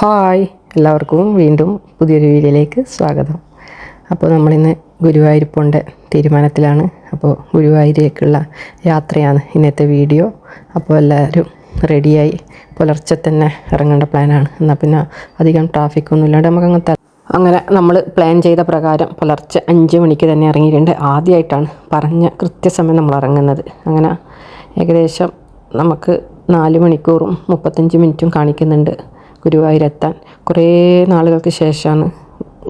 Hi എല്ലാവർക്കും വീണ്ടും പുതിയൊരു വീഡിയോയിലേക്ക് സ്വാഗതം. അപ്പോൾ നമ്മളിന്ന് ഗുരുവായൂർ തീരുമാനത്തിലാണ്. അപ്പോൾ ഗുരുവായൂരേക്കുള്ള യാത്രയാണ് ഇന്നത്തെ വീഡിയോ. അപ്പോൾ എല്ലാവരും റെഡിയായി പുലർച്ചെ തന്നെ ഇറങ്ങേണ്ട പ്ലാനാണ്. എന്നാൽ പിന്നെ അധികം ട്രാഫിക് ഒന്നും ഇല്ലാണ്ട് നമുക്ക് അങ്ങനത്തെ അങ്ങനെ നമ്മൾ പ്ലാൻ ചെയ്ത പ്രകാരം പുലർച്ചെ അഞ്ച് മണിക്ക് തന്നെ ഇറങ്ങിയിട്ടുണ്ട്. ആദ്യമായിട്ടാണ് പറഞ്ഞ കൃത്യസമയം നമ്മൾ ഇറങ്ങുന്നത്. അങ്ങനെ ഏകദേശം നമുക്ക് നാല് മണിക്കൂറും മുപ്പത്തഞ്ച് മിനിറ്റും കാണിക്കുന്നുണ്ട്. ഗുരുവായൂരെത്താൻ. കുറേ നാളുകൾക്ക് ശേഷമാണ്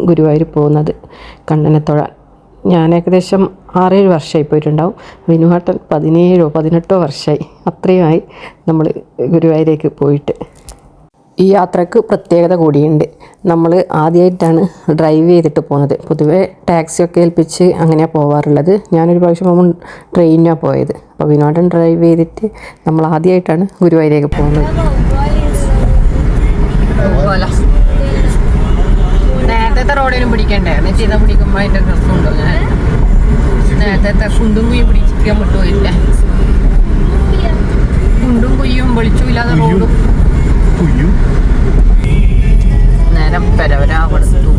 ഗുരുവായൂർ പോകുന്നത്. കണ്ണനെ തൊഴാൻ ഞാൻ ഏകദേശം ആറേഴ് വർഷമായി പോയിട്ടുണ്ടാവും. വിനുവാട്ടൻ പതിനേഴോ പതിനെട്ടോ വർഷമായി അത്രയുമായി നമ്മൾ ഗുരുവായൂരേക്ക് പോയിട്ട്. ഈ യാത്രയ്ക്ക് പ്രത്യേകത കൂടിയുണ്ട്. നമ്മൾ ആദ്യമായിട്ടാണ് ഡ്രൈവ് ചെയ്തിട്ട് പോകുന്നത്. പൊതുവേ ടാക്സിയൊക്കെ ഏൽപ്പിച്ച് അങ്ങനെയാണ് പോവാറുള്ളത്. ഞാനൊരു പ്രാവശ്യം പോകുമ്പോൾ ട്രെയിനിനാണ് പോയത്. അപ്പോൾ വിനോദൻ ഡ്രൈവ് ചെയ്തിട്ട് നമ്മൾ ആദ്യമായിട്ടാണ് ഗുരുവായൂരേക്ക് പോകുന്നത്. നേരത്തെ റോഡിലും പിടിക്കണ്ടേ? എന്നിട്ട് ഇതാ പിടിക്കുമ്പോൾ അതിന്റെ രസമുണ്ടോ ഞാൻ നേരത്തെ കുണ്ടും കുയ്യും പിടിക്കാൻ വിട്ടുപോയില്ലേ കുണ്ടും കുയ്യും വെളിച്ചമില്ലാതെ റോഡും. നേരം പെരവരാ കൊടുത്തുന്നു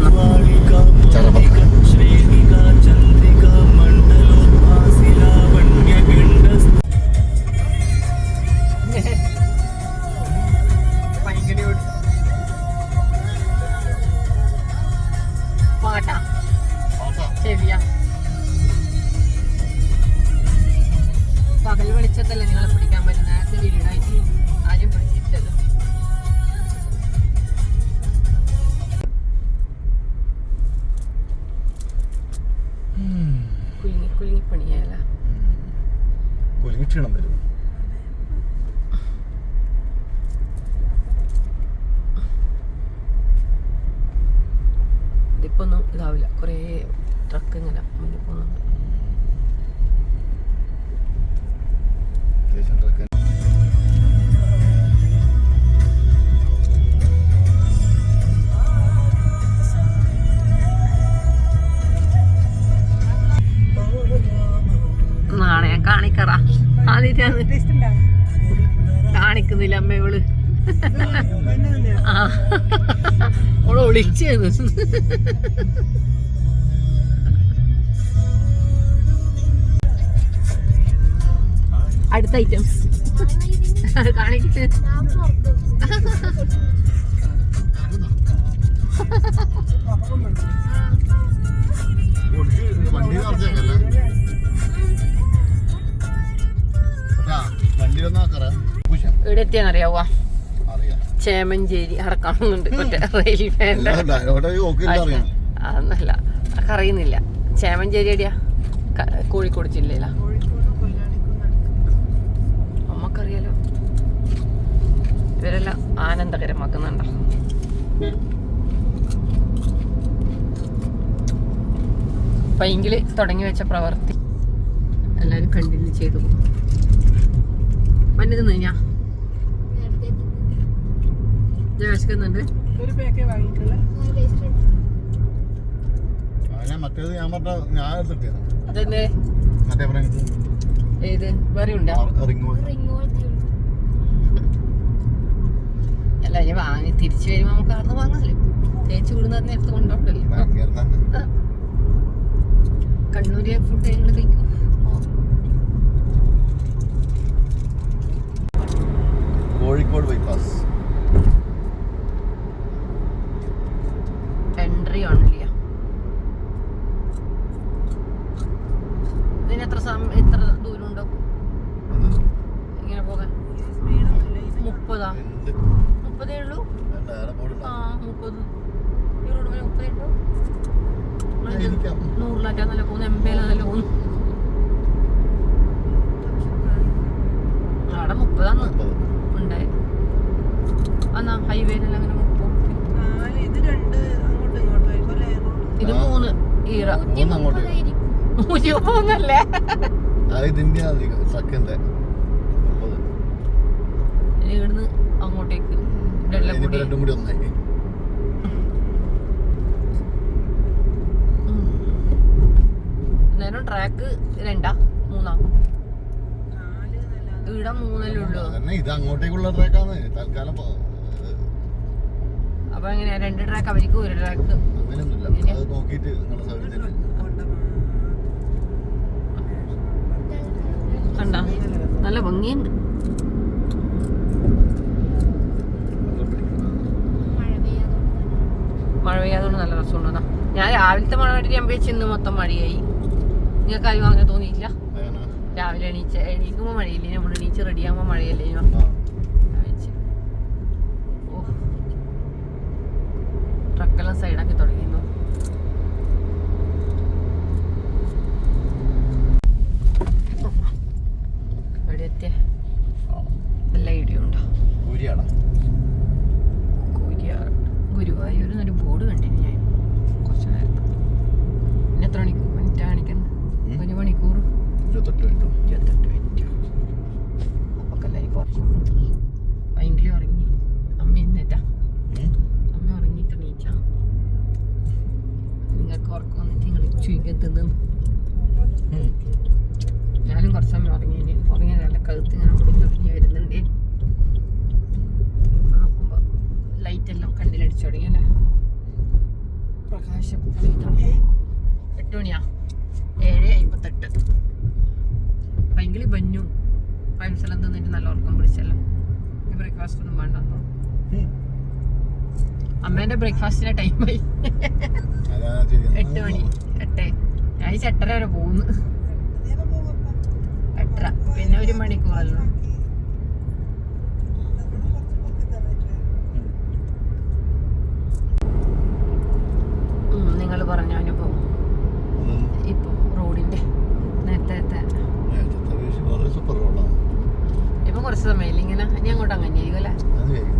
ഓൾ ഒളിച്ചത് അടുത്ത ഐറ്റംസ് ഇവിടെ എത്തിയാന്നറിയാവോ ചേമഞ്ചേരി അടക്കണമെന്നുണ്ട്. റെയിൽവേ റെയിൽവേന്റെ അതൊന്നല്ല അറിയുന്നില്ല. ചേമഞ്ചേരി എടിയാ കോഴിക്കോട് ജില്ലയിലാ. അമ്മക്കറിയാലോ. ഇവരെല്ലാം ആനന്ദകരമാക്കുന്നുണ്ടോ? ഭയങ്കര തുടങ്ങി വെച്ച പ്രവൃത്തി എല്ലാരും കണ്ടിന്യൂ ചെയ്തു മഞ്ഞത് ഞാൻ. വിശക്കുന്നുണ്ട് ആ, ഞാൻ മറ്റേത് ഞാൻ പറഞ്ഞ ഞാൻ എടുത്തിട്ടാണ് അതെന്തേ? മറ്റേ പറഞ്ഞത് ഏത്? വേറെ ഉണ്ടോ? റിങ് അല്ല ഇനി വാങ്ങി തിരിച്ചു വരുമ്പോ നമുക്ക് അവിടുന്ന് വാങ്ങാമല്ലോ തേച്ച് വിടുന്ന നേരത്തെ കൊണ്ടോട്ടല്ലോ കണ്ണൂരിലെ ഫുഡ് ഞങ്ങൾ കഴിക്കും. കോഴിക്കോട് ബൈപ്പാസ് എൻട്രി കാണില്ല ഇതിന് എത്ര സമയം എത്ര ദൂരം ഉണ്ടോ ഇങ്ങനെ പോകാൻ. മുപ്പതാ? മുപ്പതേ ഉള്ളൂ? ആ മുപ്പത്. ഈ റോഡ് വരെ മുപ്പതേ ഉള്ളൂ. നൂറിലാറ്റാന്നല്ല പോകുന്നു എൺപതിലാന്നല്ല പോകുന്നു. അവിടെ മുപ്പതാന്ന് ഉണ്ടായി. എന്നാ ഹൈവേയിലെല്ലാം അങ്ങനെ മൂന്ന് ഒന്ന് അങ്ങോട്ട് നൂറ്റി മുപ്പതൊന്നല്ലേ അത് ഇതിന്റെ മുപ്പത് ഇവിടുന്ന് അങ്ങോട്ടേക്ക്. രണ്ടും കൂടി ഒന്നായി. നേരം ട്രാക്ക് രണ്ടാ? മൂന്നാ? ഇവിടെ മൂന്നല്ലേ ഉള്ളൂ. ഇത് അങ്ങോട്ടേക്കുള്ള ട്രാക്കാണ്. തൽക്കാലം അപ്പൊ എങ്ങനെയാ? രണ്ട് ട്രാക്ക് അവർക്ക് ഒരു ട്രാക്ക്. അങ്ങനെയൊന്നുമില്ല. നോക്കിയിട്ട് നിങ്ങളെ കണ്ട. നല്ല ഭംഗിയുണ്ട്. മഴ പെയ്യാതുകൊണ്ട് നല്ല രസമുണ്ട് ഞാൻ രാവിലത്തെ മഴ കണ്ടിട്ട് ഞാൻ വിചാരിച്ചു ഇന്ന് മൊത്തം മഴയായി. നിങ്ങൾക്ക് ആരും അങ്ങനെ തോന്നിയില്ല രാവിലെ എണീച്ച എണീക്കുമ്പോൾ മഴയില്ലേ? നമ്മൾ എണീച്ച് റെഡിയാകുമ്പോൾ മഴയല്ലേ ഓ. ട്രക്കെല്ലാം സൈഡാക്കി തുടങ്ങിയിരുന്നു എവിടെ എത്തിയ ആ നല്ല ഐഡിയ ഉണ്ടോ ഊരിയാടാ കൂരിയാർ ഗുരുവായൂർ എന്നൊരു ബോർഡ് കണ്ടിന് ഞാൻ കുറച്ച് നേരത്തെ പിന്നെ എത്ര മണിക്കൂർ മിനിറ്റ് കാണിക്കുന്നത് ഉം. ഒരു മണിക്കൂർ ഇരുപത്തെട്ട് മിനിറ്റോ ഇരുപത്തെട്ട് മിനിറ്റ് അപ്പൊക്കെ എല്ലാവരും കുറച്ച് ഭയങ്കര ഉറങ്ങി അമ്മ ഇന്നിട്ടാ ഉം. അമ്മ ഉറങ്ങിയിട്ട് നീച്ച നിങ്ങൾക്ക് ഉറക്കം വന്നിട്ട് നിങ്ങൾ ചുരുക്കം തിന്നു ഉം. ഞാനും കുറച്ച് സമയം ഉറങ്ങി ഉറങ്ങിയ നല്ല കഴുത്ത് ഇങ്ങനെ മുറിഞ്ഞൊറിഞ്ഞ് വരുന്നുണ്ട് നോക്കുമ്പോൾ ലൈറ്റ് എല്ലാം കണ്ണിലടിച്ചു തുടങ്ങിയല്ലേ പ്രകാശം എട്ട് മണിയാ ഏഴ് അമ്പത്തെട്ട് ഭയങ്കര ബന്നു ഫ്രണ്ട്സ് എല്ലാം തിന്നിട്ട് നല്ല ഉറക്കം പിടിച്ചല്ലോ ബ്രേക്ക്ഫാസ്റ്റ് ഒന്നും വേണ്ട ഉം. അമ്മേന്റെ ബ്രേക്ക്ഫാസ്റ്റിന്റെ ടൈമായി. എട്ട് മണി എട്ട്. ഞാൻ ഈ എട്ടര വരെ പോകുന്നു എട്ടര. പിന്നെ ഒരു മണിക്കൂറല്ലോ ഉം. നിങ്ങൾ പറഞ്ഞ അനുഭവം ഉം. ഇപ്പോൾ റോഡിന്റെ നേരത്തെ നേരത്തെ വീശി വളരെ സൂപ്പർ റോഡാണ് ഇപ്പൊ കുറച്ച് സമയമില്ല ഇങ്ങനെ ഇനി അങ്ങോട്ട് അങ്ങനെ ചെയ്യുമല്ലേ അത് ചെയ്യും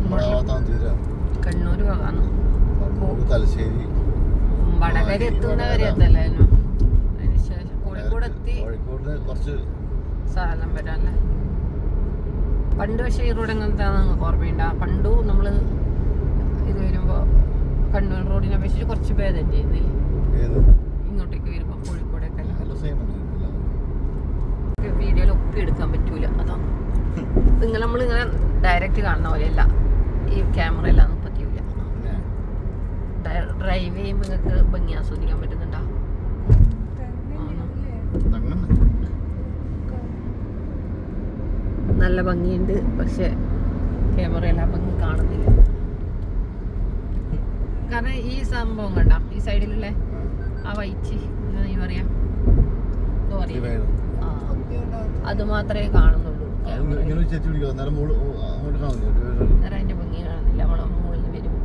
നമ്മുടെ ആ താന്തിര കണ്ണൂർ പോകാന്ന് കണ്ണൂർ തലശ്ശേരി വടകര എത്തുന്നവരെ എത്തല്ലായിരുന്നു അതിന് ശേഷം കോഴിക്കോട് എത്തി കോഴിക്കോട് കുറച്ച് സാധനം വരാല്ലേ റോഡ് ഓർമ്മയുണ്ട. പണ്ടു നമ്മൾ ഇത് വരുമ്പോ കണ്ണൂർ റോഡിനെ അപേക്ഷിച്ച് കുറച്ച് ഭേദം ഇങ്ങോട്ടേക്ക് വരുമ്പോ കോഴിക്കോടൊക്കെ. വീഡിയോയിൽ ഒപ്പി എടുക്കാൻ പറ്റൂല അതാണ് നിങ്ങൾ നമ്മളിങ്ങനെ ഡയറക്റ്റ് കാണുന്ന പോലെയല്ല. ഈ ക്യാമറ എല്ലാം പറ്റൂല. ഡ്രൈവ് ചെയ്യുമ്പോൾ നിങ്ങൾക്ക് ഭംഗി ആസ്വദിക്കാൻ പറ്റുന്നുണ്ടോ? നല്ല ഭംഗിയുണ്ട്. പക്ഷെ ക്യാമറയിൽ ആ ഭംഗി കാണുന്നില്ല. കാരണം ഈ സംഭവം കണ്ട? ഈ സൈഡിലുള്ള ആ എന്താ നീ പറയാ? അത് മാത്രമേ കാണുന്നുള്ളൂ അതിന്റെ ഭംഗി കാണുന്നില്ല. നമ്മളെ മുകളിൽ നിന്ന് വരുമ്പോൾ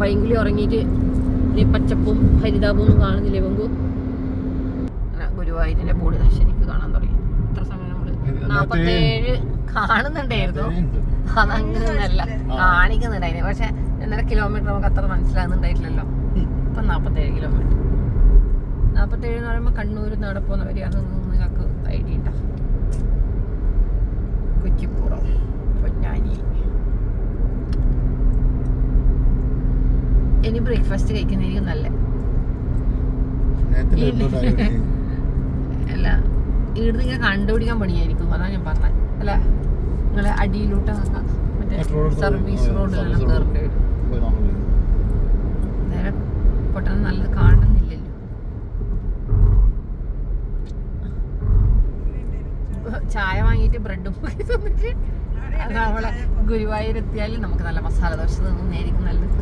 പൈങ്കിളി ഉറങ്ങിയിട്ട് ഈ പച്ചപ്പും ഹരിതാപും ഒന്നും കാണുന്നില്ലേ പങ്കു അങ്ങനെ ഗുരുവായൂരിന്റെ ബോർഡ് ശരിക്ക് കാണാൻ തുടങ്ങി. എത്ര സമയം നമ്മൾ നാപ്പത്തേഴ് കാണുന്നുണ്ടായിരുന്നു. അതങ്ങനല്ല കാണിക്കുന്നുണ്ടായിരുന്നു. പക്ഷെ ഒന്നര കിലോമീറ്റർ നമുക്ക് അത്ര മനസ്സിലാകുന്നുണ്ടായിട്ടില്ലല്ലോ. ഇപ്പൊ നാപ്പത്തേഴ് കിലോമീറ്റർ നാപ്പത്തേഴ് എന്ന് പറയുമ്പോൾ കണ്ണൂർ നടപ്പോന്ന വരെയാണ് നിങ്ങൾക്ക് ഐഡിയ ഇല്ല കുറ്റിപ്പുറം പൊന്നാനി. ഇനി ബ്രേക്ക്ഫാസ്റ്റ് കഴിക്കുന്നതായിരിക്കും നല്ല അല്ല ഇവിടുന്ന് ഇങ്ങനെ കണ്ടുപിടിക്കാൻ പണിയായിരിക്കും. അതാ ഞാൻ പറഞ്ഞത് അല്ല നിങ്ങളെ അടിയിലോട്ട് മറ്റേ സർവീസ് റോഡ് റോഡിലെല്ലാം. കയറേണ്ടി വരും. നേരെ പെട്ടെന്ന് നല്ലത് കാണുന്നില്ലല്ലോ. ചായ വാങ്ങിയിട്ട് ബ്രെഡും തന്നിട്ട് അത് നമ്മളെ ഗുരുവായൂർ എത്തിയാലും നമുക്ക് നല്ല മസാല ദോശ തന്നേരിക്കും നല്ലത്.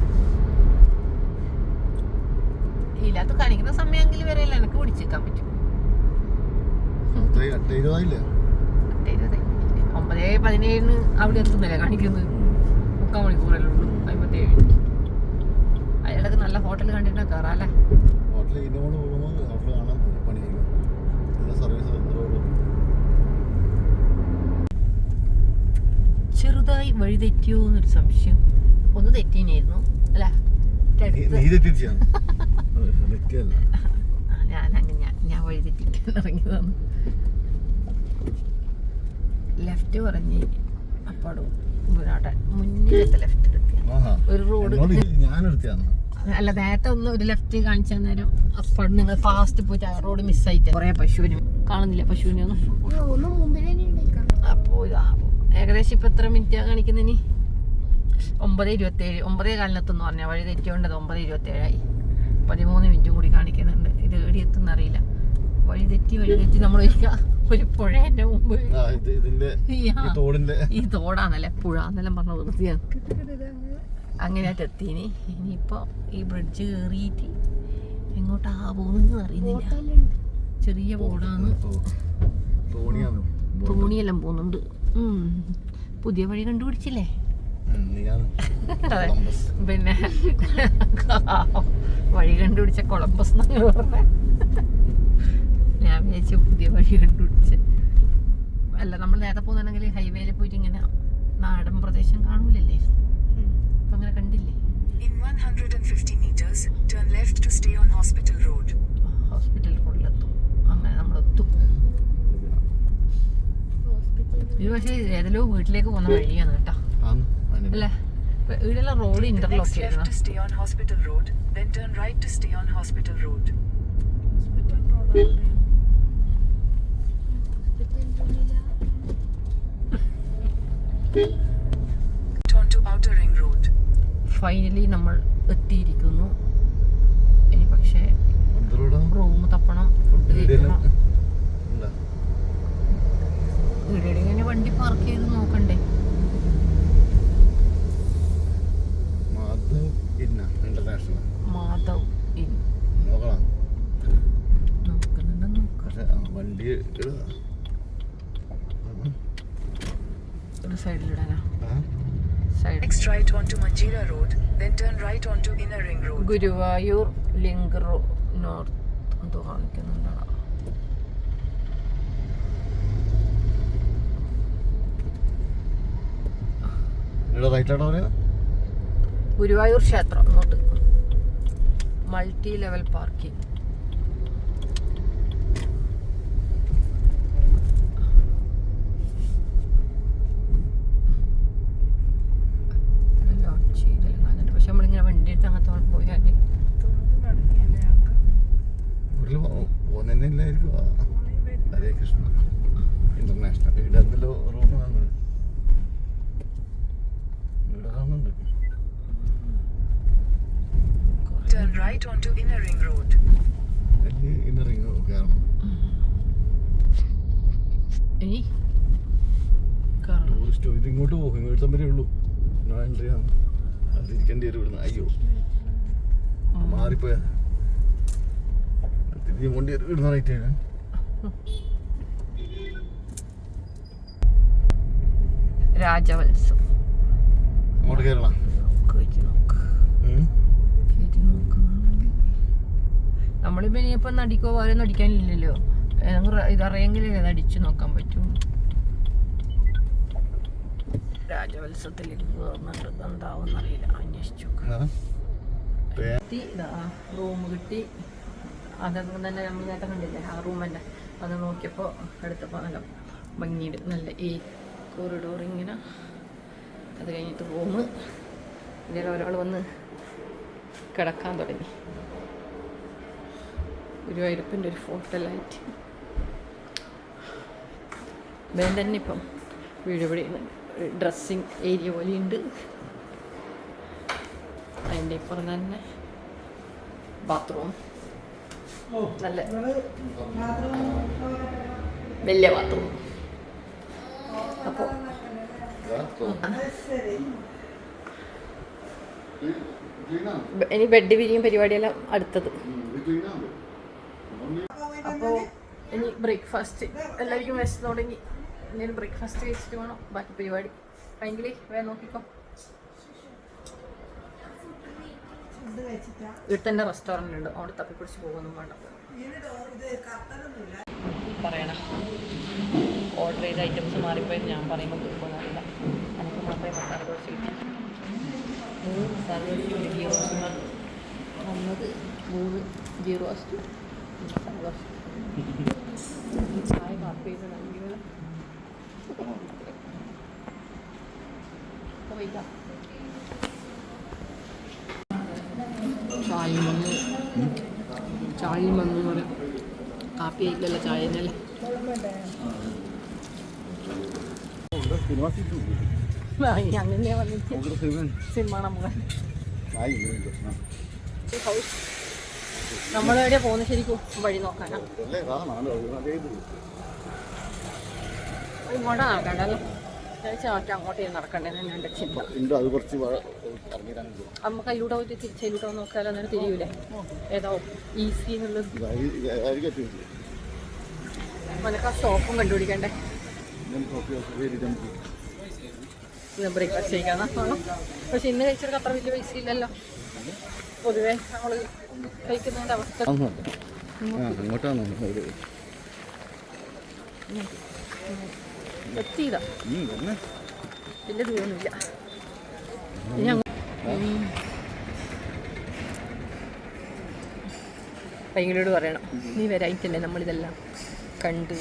ഇല്ലാത്ത കാണിക്കുന്ന സമയമെങ്കിൽ വരെയല്ല എനിക്ക് പിടിച്ചേക്കാൻ പറ്റും. ഒമ്പതേ പതിനേഴിന് അവിടെ എത്തുന്നില്ല കാണിക്കുന്നത്? മുക്കാൽ മണിക്കൂറല്ലേ ഉള്ളൂ. അമ്പത്തേഴ് അയാളൊക്കെ നല്ല ഹോട്ടൽ കണ്ടിട്ട് കയറാല്ലേ ഹോട്ടലിൽ ഇതിന്റെ കൊണ്ട് പോകുമ്പോൾ ഹോട്ടൽ കാണാൻ പണിയായിരിക്കും. പിന്നെ സർവീസ് റോഡ് ചെറുതായി വഴി തെറ്റിയോ എന്നൊരു സംശയം. ഒന്ന് തെറ്റീനായിരുന്നു അല്ല നീ തെറ്റിച്ചാണ് തെറ്റിയല്ല ഞാൻ അങ്ങനെ ഞാൻ ഞാൻ വഴി തെറ്റിക്കാൻ ഇറങ്ങിയതാണ്. ലെഫ്റ്റ് പറഞ്ഞ് അപ്പാടും മുന്നോട്ടെ മുന്നിലത്തെ ലെഫ്റ്റ് ഒരു റോഡ് അല്ല നേരത്തെ ഒന്ന് ഒരു ലെഫ്റ്റ് കാണിച്ചു നേരം അപ്പോഴും നിങ്ങൾ ഫാസ്റ്റ് പോയിട്ട് ആ റോഡ് മിസ്സായിട്ട് കുറേ പശുവിനും കാണുന്നില്ല പശുവിനൊന്നും ഒന്ന്? അപ്പോൾ ഏകദേശം ഇപ്പം എത്ര മിനിറ്റാണ് കാണിക്കുന്നതിന് ഒമ്പത് ഇരുപത്തേഴ് ഒമ്പതേ കാലിനെത്തെന്ന് പറഞ്ഞാൽ വഴി തെറ്റിയോണ്ടത് ഒമ്പത് ഇരുപത്തേഴായി. പതിമൂന്ന് മിനിറ്റും കൂടി കാണിക്കുന്നുണ്ട്. ഇത് അറിയില്ല വഴി തെറ്റി വഴി തെറ്റി നമ്മൾ ഒരു പുഴ എന്റെ മുമ്പ് ഈ തോടാന്നല്ലേ പുഴ എന്നെല്ലാം പറഞ്ഞ വൃത്തിയാണ് അങ്ങനെയായിട്ട് എത്തീനി ഇനിയിപ്പോ ഈ ബ്രിഡ്ജ് കയറിയിട്ട് എങ്ങോട്ടാ പോകുന്നത് അറിയുന്നില്ല. ചെറിയ ബോർഡാണ് തോണിയെല്ലാം പോകുന്നുണ്ട്. പുതിയ വഴി കണ്ടുപിടിച്ചില്ലേ? പിന്നെ വഴി കണ്ടുപിടിച്ച കൊളംബസ് പറഞ്ഞ ഞാൻ വിചാരിച്ചു പുതിയ വഴി കണ്ടുപിടിച്ച്. അല്ല നമ്മൾ നേരത്തെ പോകുന്നുണ്ടെങ്കിൽ ഹൈവേയിൽ പോയിട്ട് ഇങ്ങനെ നാടൻ പ്രദേശം കാണൂലല്ലേ. അപ്പൊ അങ്ങനെ കണ്ടില്ലേ? In 150 meters, turn left to stay on Hospital Road. Hospital റോഡിലെത്തും അങ്ങനെ നമ്മൾ എത്തും. ഇത് പക്ഷേ ഏതെല്ലോ വീട്ടിലേക്ക് പോകുന്ന വഴിയാണ് കേട്ടോ. അല്ലേ? ഇപ്പൊ ഇവിടെയുള്ള റോഡ് ഇന്റർലോക്ക് next ചെയ്യുന്ന left to stay on Hospital Road, then turn right to stay on Hospital Road. Turn to Outer Ring Road. Finally നമ്മൾ എത്തിയിരിക്കുന്നു. ഇനി പക്ഷേ റൂം തപ്പണം ഫുഡ് കഴിക്കണം. ഇവിടെ ഇങ്ങനെ വണ്ടി പാർക്ക് ചെയ്ത് നോക്കണ്ടേ മാധവ് ഇന്ന ഇന്റർനാഷണൽ മാധവ് ഇൻ നോക്കണം നോക്കുന്നുണ്ട് നോക്കാം പക്ഷെ ആ, വണ്ടി ഇടുക ഒരു സൈഡിലിടാനാ ആ? Side Next right onto Manjira Road, then turn right onto Inner Ring Road. Guruvayur link road north എന്തോ കാണിക്കുന്നുണ്ടാ ഇവിടെ റൈറ്റ് ആണോ ഗുരുവായൂർ ക്ഷേത്രം അങ്ങോട്ട്. മൾട്ടി ലെവൽ പാർക്കിംഗ് പക്ഷെ അങ്ങനത്തെ പോയാൽ വീട്ടിൽ പോകുന്നതന്നെ ഇല്ലായിരിക്കും ആ. ഹരേ കൃഷ്ണ ഇന്റർനാഷണൽ ഇവിടെ എന്തെല്ലോ റൂം കാണുന്നത് ഇവിടെ കാണുന്നുണ്ട് Turn right onto Inner Ring Road. അതിന് ഇന്നർ റിങ് കയറണം ഇനി ടൂറിസ്റ്റ് ഇത് ഇങ്ങോട്ട് പോകും ഇങ്ങോട്ട് വരെ ഉള്ളൂ ഞാൻ എൻട്രിയാണ് അതിരിക്കേണ്ടി വരും ഇവിടുന്ന്. അയ്യോ. മാറിപ്പോയ തിരിഞ്ഞ് പോണ്ടി വരും ഇവിടുന്ന് റൈറ്റ് ആണ് രാജവത്സം അങ്ങോട്ട് നമ്മളിപ്പോൾ ഇനിയിപ്പോൾ നടിക്കോ വേറെ നടിക്കാനില്ലല്ലോ. ഇതറിയെങ്കിലേ നടിച്ചു അടിച്ചു നോക്കാൻ പറ്റും. രാജവത്സവത്തിലേക്ക് കയറുന്നുണ്ട് എന്താവും അറിയില്ല കിട്ടി. റൂം കിട്ടി. അതൊന്നും തന്നെ നമ്മൾ നേരത്തെ കണ്ടില്ലേ ആ റൂം തന്നെ. അത് നോക്കിയപ്പോൾ എടുത്തപ്പോൾ നല്ല ഭംഗിയുണ്ട്. നല്ല ഈ കോറിഡോർ ഇങ്ങനെ. അത് കഴിഞ്ഞിട്ട് റൂം ഇതിൽ ഒരാൾ വന്ന് കിടക്കാൻ തുടങ്ങി. ഗുരുവായൂരപ്പന്റെ ഒരു ഫോട്ടോ ലൈറ്റ് വേഗം തന്നെ ഇപ്പം വീട് ഇവിടെ ഡ്രസ്സിങ് ഏരിയ പോലെയുണ്ട്. അതിന്റെ ഇപ്പുറം തന്നെ ബാത്റൂം നല്ല വലിയ ബാത്റൂം അപ്പോൾ. ഇനി ബെഡ് വിരിയും പരിപാടിയെല്ലാം അടുത്തത്. അപ്പോൾ ഇനി ബ്രേക്ക്ഫാസ്റ്റ് എല്ലാവർക്കും വിശന്നു തുടങ്ങി ഇനി ബ്രേക്ക്ഫാസ്റ്റ് കഴിച്ചിട്ട് വേണം. ബാക്കി പരിപാടി. ഭയങ്കര വേറെ നോക്കിക്കോ. ഇവിടെ തന്നെ റെസ്റ്റോറന്റ് ഉണ്ട്. അവിടെ തപ്പിപ്പിടിച്ച് പോകുന്നു വേണ്ട. പറയണം. ഓർഡർ ചെയ്ത ഐറ്റംസ് മാറിപ്പോയി ഞാൻ പറയുമ്പോൾ കൊടുക്കുന്നില്ല എനിക്ക് മാത്രമേ മസാല ദോശ കിട്ടി. മൂന്ന് മസാല ദോശയും ഒരു ഗീ റോസ്റ്റുമാണ് മൂന്ന് ഗീ റോസ്റ്റ് മസാല ദോശ. ചായ കാപ്പി ഭയങ്കര അപ്പോൾ വയ്ക്കാം ചായ വന്നു എന്ന് പറയാം കാപ്പി ആയില്ലല്ലോ ചായ തന്നെയല്ലേ അങ്ങനെ വന്നിട്ട് സിനിമ നമ്മളെ നമ്മളെവിടെയാ പോകുന്നത്? ശരിക്കും വഴി നോക്കാനാ. ഇങ്ങോട്ടാ അങ്ങോട്ടേ നടക്കണ്ടേ? എന്റെ ചിന്ത. അത് കുറച്ച് ഇറങ്ങിയിട്ടാണ് നമുക്ക് അതിലൂടെ പോയിട്ട് തിരിച്ചതിലൂടെ നോക്കിയാൽ അന്നേരം തിരിയൂലേ? ഏതോ ഈസി എന്നുള്ളത് ആ കണ്ടുപിടിക്കണ്ടേ? ബ്രേക്ക്ഫാസ്റ്റ് കഴിക്കാന്നാ പക്ഷെ ഇന്ന് കഴിച്ചവർക്ക് അത്ര വലിയ പൈസ ഇല്ലല്ലോ. പൊതുവേ നമ്മൾ കഴിക്കുന്നതിന്റെ അവസ്ഥ അങ്ങോട്ടാണ് എത്തിയതാ വലിയ ദൂരമൊന്നുമില്ല ഇനി അങ്ങ് പയ്യനോട് പറയണം നീ വരായിട്ടല്ലേ നമ്മളിതെല്ലാം കണ്ടു?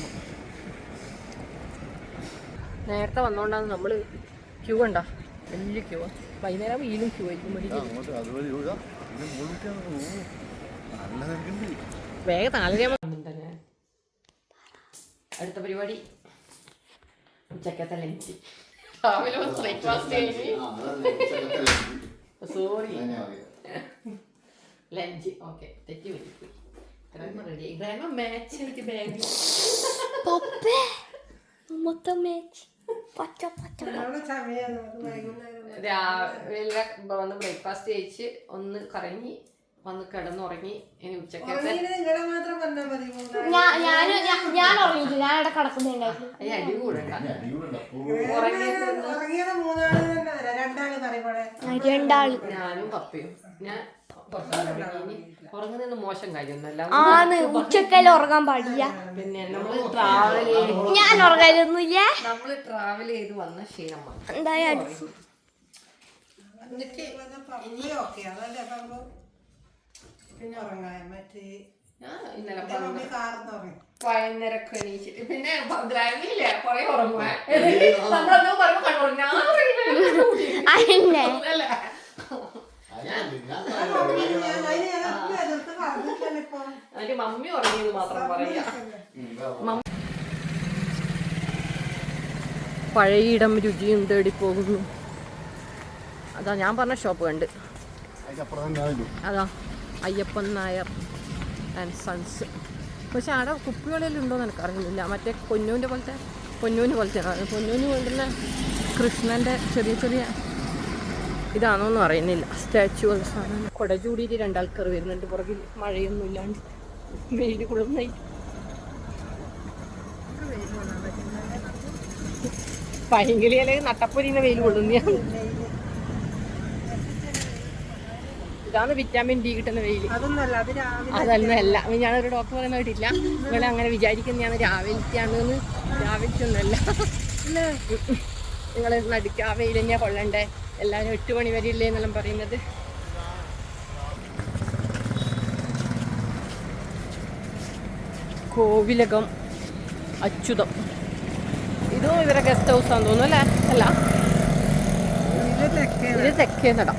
നേരത്തെ വന്നോണ്ടാണ് നമ്മൾ ക്യൂ കണ്ടോ. വലിയ ക്യൂ വൈകുന്നേരം വീണ്ടും ക്യൂ ആയിരിക്കും പിന്നെ വേഗം താല്പര്യം അടുത്ത പരിപാടി. ഉച്ചക്കത്തെ ലഞ്ച് രാവിലെ ബ്രേക്ക്ഫാസ്റ്റ് കഴിഞ്ഞ് സോറി ലഞ്ച് ഓക്കെ തെറ്റി റെഡി ഗ്രാമ മാച്ച് എനിക്ക് ബാഗ് മൊത്തം മാച്ച് രാവിലെ വന്ന് ബ്രേക്ക്ഫാസ്റ്റ് കഴിച്ച് ഒന്ന് കറങ്ങി വന്ന് കിടന്നുറങ്ങി ഇനി ഉച്ചക്കത്തെ ഞാൻ ഞാൻ ഞാൻ ഉറങ്ങിയില്ല ഞാൻ അവിടെ കിടക്കുന്നുണ്ടായിരുന്നു അതിന് അടി കൂടണ്ട. രണ്ടാൾ ഞാനും പപ്പയും. ഞാൻ ഉറങ്ങുന്നത് മോശം കാര്യമൊന്നുമല്ല. ആന്ന് ഉച്ചക്കെല്ലാം ഉറങ്ങാൻ പാടില്ല. പിന്നെ നമ്മൾ ട്രാവൽ ചെയ്ത് ഞാൻ ഉറങ്ങാനൊന്നുമില്ല നമ്മൾ ട്രാവൽ ചെയ്ത് വന്ന ക്ഷീണം. എന്തായാലും. എന്നിട്ട് ഓക്കെ അതല്ലേ അപ്പൊ നമുക്ക് പിന്നെ ഉറങ്ങാൻ മറ്റേ ഞാൻ ഇന്നലെ എണീച്ചിട്ട് പിന്നെ കൊറേ ഞാൻ അതിന്റെ മമ്മി ഉറങ്ങിയത് മാത്രം പറയാ. പഴയിടം രുചിയും തേടി പോകുന്നു. അതാ ഞാൻ പറഞ്ഞ ഷോപ്പ് കണ്ട്. അതാ. അയ്യപ്പൻ നായർ ആൻഡ് സൺസ് പക്ഷേ അവിടെ കുപ്പികളിൽ ഉണ്ടോയെന്ന് എനിക്കറിയുന്നില്ല മറ്റേ പൊന്നൂന്റെ പോലത്തെ പൊന്നൂന് പോലത്തെ. പൊന്നൂന് കൊണ്ടുള്ള കൃഷ്ണന്റെ ചെറിയ ചെറിയ ഇതാണോന്നും അറിയുന്നില്ല. സ്റ്റാച്ചുവൽസ് ആണ് കുട ചൂടിയിട്ട് രണ്ടാൾക്കാർ വരുന്നുണ്ട് പുറകിൽ. മഴയൊന്നും ഇല്ലാണ്ട് വെയിൽ കുളിർന്നായി അല്ലെങ്കിൽ നട്ടപ്പൊരിന്ന് വെയിൽ കൊള്ളുന്നതാണ്. ഇതാണ് വിറ്റാമിൻ ഡി കിട്ടുന്ന വെയിൽ അതൊന്നല്ല അത് രാവിലെ അതല്ല ഞാനൊരു ഡോക്ടർ പറയുന്ന കേട്ടില്ല നിങ്ങൾ അങ്ങനെ വിചാരിക്കുന്നതാണ് രാവിലത്തെയാണെന്ന്. രാവിലത്തെ ഒന്നല്ല നിങ്ങൾ നടുക്ക് ആ വെയിൽ തന്നെയാ കൊള്ളണ്ടേ? എല്ലാവരും എട്ട് മണി വരെ ഇല്ലേ എന്നെല്ലാം പറയുന്നത്. കോവിലകം അച്യുതം. ഇതും ഇവരെ ഗസ്റ്റ് ഹൗസ് ആണെന്ന് തോന്നുന്നു അല്ലേ? അല്ല. ഇത് തെക്കേ നട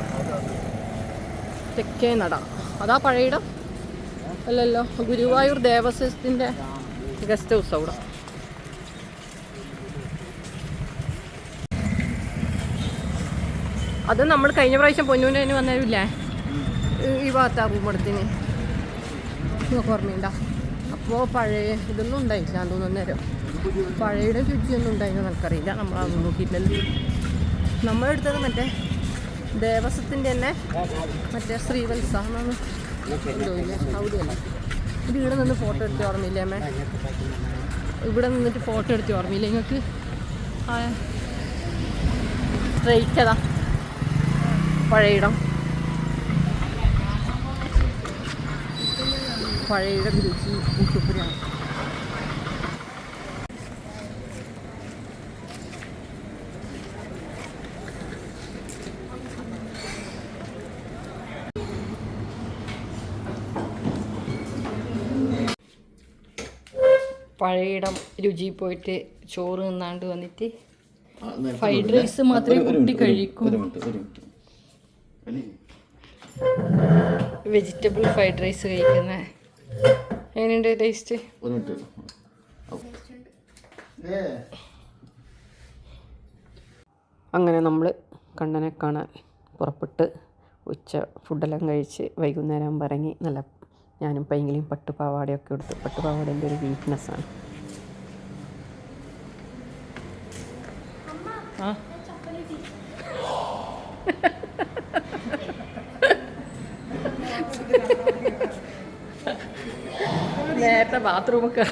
തെക്കേ നട. അതാ പഴയിടം അല്ലല്ലോ ഗുരുവായൂർ ദേവസ്വത്തിന്റെ ഗസ്റ്റ് ഹൗസ് അവിടെ. അത് നമ്മൾ കഴിഞ്ഞ പ്രാവശ്യം പൊന്നൂരിന് വന്നവരില്ലേ ഈ ഭാഗത്താ ആ എടുത്തിന്. നിങ്ങൾക്ക് ഓർമ്മയുണ്ടോ? അപ്പോൾ പഴയ ഇതൊന്നും ഉണ്ടായില്ല തോന്നുന്നു നേരം പഴയുടെ രുചിയൊന്നും ഉണ്ടായിരുന്നു നമുക്കറിയില്ല. നമ്മൾ അത് നോക്കിയിട്ടില്ലല്ലോ. നമ്മളെടുത്തത് മറ്റേ ദേവസ്വത്തിന്റെ തന്നെ മറ്റേ ശ്രീവത്സ എന്നാണ് എന്തോ ഇല്ലേ അവിടെയല്ല ഇത് ഇവിടെ നിന്ന് ഫോട്ടോ എടുത്ത് ഓർമ്മയില്ലേ അമ്മേ? ഇവിടെ നിന്നിട്ട് ഫോട്ടോ എടുത്ത് ഓർമ്മയില്ലേ നിങ്ങൾക്ക്? സ്ട്രൈറ്റ് അതാ പഴയിടം പഴയിടം രുചി ഊട്ടുപുരാണ് പഴയിടം രുചി പോയിട്ട് ചോറ് നിന്നാണ്ട് വന്നിട്ട് ഫ്രൈഡ് റൈസ് മാത്രമേ കുട്ടി കഴിക്കൂ. വെജിറ്റബിൾ ഫ്രൈഡ് റൈസ് കഴിക്കുന്ന. എങ്ങനെയുണ്ട് ടേസ്റ്റ് ഒരു മിനിറ്റ്. ഏ. അങ്ങനെ നമ്മൾ കണ്ണനെ കാണാൻ പുറപ്പെട്ട് ഉച്ച ഫുഡെല്ലാം കഴിച്ച് വൈകുന്നേരം പറങ്ങി നല്ല ഞാനും പൈങ്കിളിയും പട്ടുപാവാടയൊക്കെ എടുത്തു പട്ടുപാവാട എന്റെ ഒരു വീക്ക്നെസ്സാണ് നേരത്തെ ബാത്റൂമൊക്കെ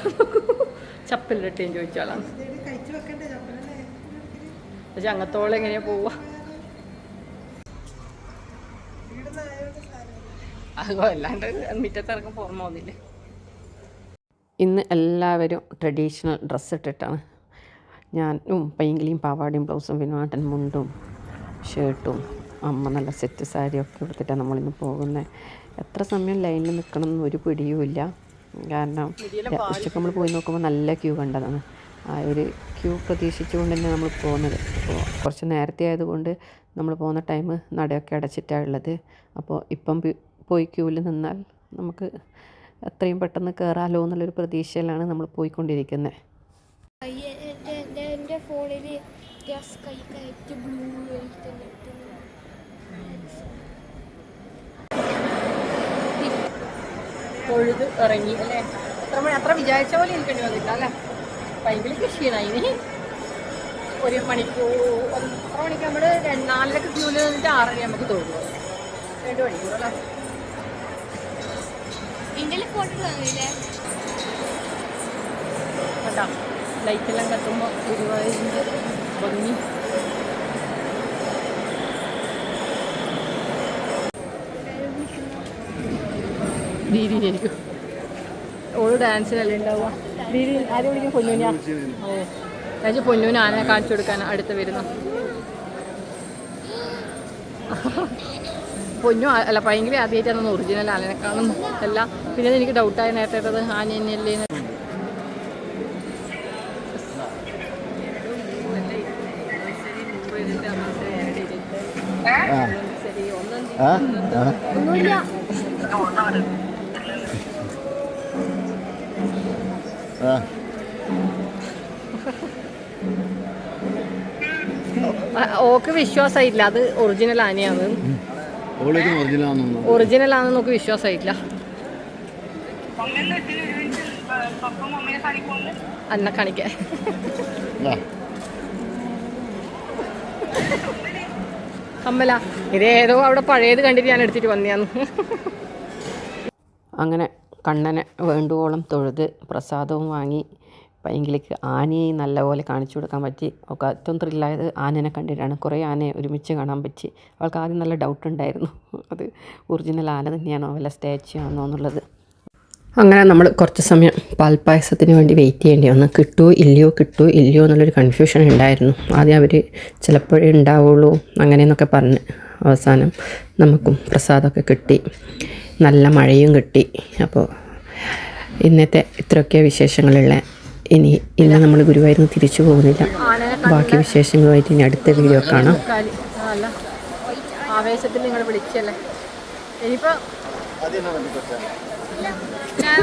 ചപ്പലിലിട്ടേം ചപ്പലല്ലേ പക്ഷെ അങ്ങത്തോളം എങ്ങനെയാ പോവുക ഇവിടുന്ന് ആയതുകൊണ്ട് സാരമില്ല അതോ അല്ലാണ്ട് മുറ്റത്തിറങ്ങും ഇന്ന് എല്ലാവരും ട്രഡീഷണൽ ഡ്രസ്സ് ഇട്ടിട്ടാണ്. ഞാനും പൈങ്കിളിയും പാവാടയും ബ്ലൗസും വിനുവാട്ടൻ മുണ്ടും ഷർട്ടും അമ്മ നല്ല സെറ്റ് സാരിയൊക്കെ എടുത്തിട്ടാണ് നമ്മളിന്ന് പോകുന്നത്. എത്ര സമയം ലൈനിൽ നിൽക്കണം എന്ന് ഒരു പിടിയുമില്ല കാരണം ഉച്ചയ്ക്ക് നമ്മൾ പോയി നോക്കുമ്പോൾ നല്ല ക്യൂ കണ്ടതാണ്. ആ ഒരു ക്യൂ പ്രതീക്ഷിച്ചുകൊണ്ട് തന്നെ നമ്മൾ പോകുന്നത്. അപ്പോൾ കുറച്ച് നേരത്തെ ആയതുകൊണ്ട് നമ്മൾ പോകുന്ന ടൈം നടയൊക്കെ അടച്ചിട്ടാണ് ഉള്ളത്. അപ്പോൾ ഇപ്പം പോയി ക്യൂവിൽ നിന്നാൽ നമുക്ക് എത്രയും പെട്ടെന്ന് കയറാലോ എന്നുള്ളൊരു പ്രതീക്ഷയിലാണ് നമ്മൾ പോയിക്കൊണ്ടിരിക്കുന്നത് എന്റെ ഫോണിൽ ഗ്യാസ് കൈ കയറ്റി ബ്ലൂ ലൈറ്റ് തൊഴുത് ഇറങ്ങി അല്ലേ? അത്ര മണി അത്ര വിചാരിച്ച പോലെ ഇരിക്കേണ്ടി വന്നില്ല അല്ലേ? ഭയങ്കര ക്ഷീണമായി ഇനി. ഒരു മണിക്കൂർ എത്ര മണിക്ക് നമ്മൾ നാലരക്ക് ക്യൂൽ നിന്നിട്ട് ആറര നമുക്ക് തോന്നുന്നു രണ്ട് മണിക്കൂർ അല്ലേ? കേട്ടോ ലൈറ്റെല്ലാം കത്തുമ്പോൾ ഗുരുവായൂരിന്റെ ഭംഗി. ദീദിയായിരിക്കും ഓൾ ഡാൻസിനല്ലേ ഉണ്ടാവുക? ദീദി ആരും വിളിക്കും? ഓ. ഞാൻ പൊന്നൂന് ആനെ കാണിച്ചു കൊടുക്കാൻ അടുത്ത് വരുന്നു. പൊന്നു. അല്ല ഭയങ്കര ആദ്യമായിട്ടാണ് ഒറിജിനൽ ആനനെ കാണുന്നു അല്ല പിന്നെ എനിക്ക് ഡൗട്ടായി നേരത്തെ അത് ആന തന്നെയല്ലേ ഓക്ക് വിശ്വാസമായില്ല. അത് ഒറിജിനൽ ആനയാണ്. ഒറിജിനൽ ആണെന്ന് നമുക്ക് വിശ്വാസമായിട്ടില്ല. അന്ന കാണിക്ക. അമ്മല ഇത് ഇതേതോ അവിടെ പഴയത് കണ്ടിട്ട് ഞാൻ എടുത്തിട്ട് വന്നിയാന്ന്. അങ്ങനെ കണ്ണനെ വേണ്ടുവോളം തൊഴുത് പ്രസാദവും വാങ്ങി പൈങ്കിളിക്ക് ആനയെ നല്ലപോലെ കാണിച്ചു കൊടുക്കാൻ പറ്റി. ഒക്കെ ഏറ്റവും ത്രില്ലായത് ആനനെ കണ്ടിട്ടാണ്. കുറേ ആനയെ ഒരുമിച്ച് കാണാൻ പറ്റി. അവൾക്ക് ആദ്യം നല്ല ഡൗട്ട് ഉണ്ടായിരുന്നു. അത് ഒറിജിനൽ ആന തന്നെയാണോ? വല്ല സ്റ്റാച്ചു ആണോ എന്നുള്ളത്. അങ്ങനെ നമ്മൾ കുറച്ച് സമയം പാൽപ്പായസത്തിന് വേണ്ടി വെയിറ്റ് ചെയ്യേണ്ടി വന്നു. കിട്ടുമോ ഇല്ലയോ കിട്ടുമോ ഇല്ലയോ എന്നുള്ളൊരു കൺഫ്യൂഷൻ ഉണ്ടായിരുന്നു. ആദ്യം അവർ ചിലപ്പോഴേ ഉണ്ടാവുള്ളൂ അങ്ങനെയെന്നൊക്കെ പറഞ്ഞ് അവസാനം നമുക്കും പ്രസാദമൊക്കെ കിട്ടി. നല്ല മഴയും കിട്ടി. അപ്പോൾ ഇന്നത്തെ ഇത്രയൊക്കെ വിശേഷങ്ങളുള്ള. ഇനി ഇന്ന് നമ്മൾ ഗുരുവായൂരിൽ നിന്ന് തിരിച്ചു പോകുന്നില്ല. ബാക്കി വിശേഷങ്ങളുമായിട്ട് ഇനി അടുത്ത വീഡിയോ കാണാം. ആവേശത്തിൽ നിങ്ങൾ വിളിച്ചല്ലേ? ഇനിയിപ്പോ ഞാൻ